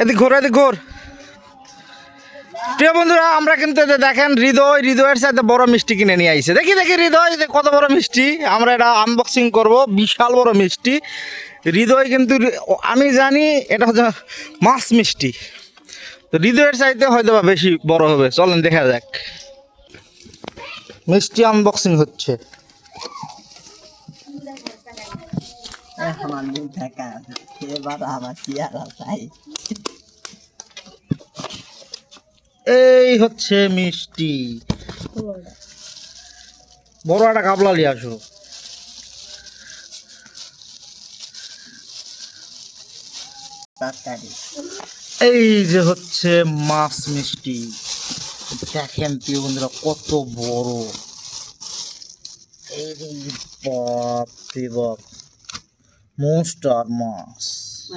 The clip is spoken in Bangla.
এদিক ঘোর এদিক ঘোর। প্রিয় বন্ধুরা, আমরা কিন্তু দেখেন, হৃদয়, হৃদয়ের সাথে বড় মিষ্টি কিনে নিয়ে আইছে। দেখি দেখি, হৃদয় কত বড় মিষ্টি। আমরা এটা আনবক্সিং করব, বিশাল বড় মিষ্টি। হৃদয় কিন্তু, আমি জানি এটা হচ্ছে মাছ মিষ্টি। তো হৃদয়ের চাইতে হয়তো বা বেশি বড় হবে। চলেন, দেখা যাক। মিষ্টি আনবক্সিং হচ্ছে। আমার দিন থাকা এবার আমার চেয়ারা চাই এই হচ্ছে মিষ্টি। বড় একটা কাবলা নিয়ে আসো। এই যে হচ্ছে মাছ মিষ্টি। দেখেন প্রিয় বন্ধুরা কত বড়। এই যে বাপ। most or mass.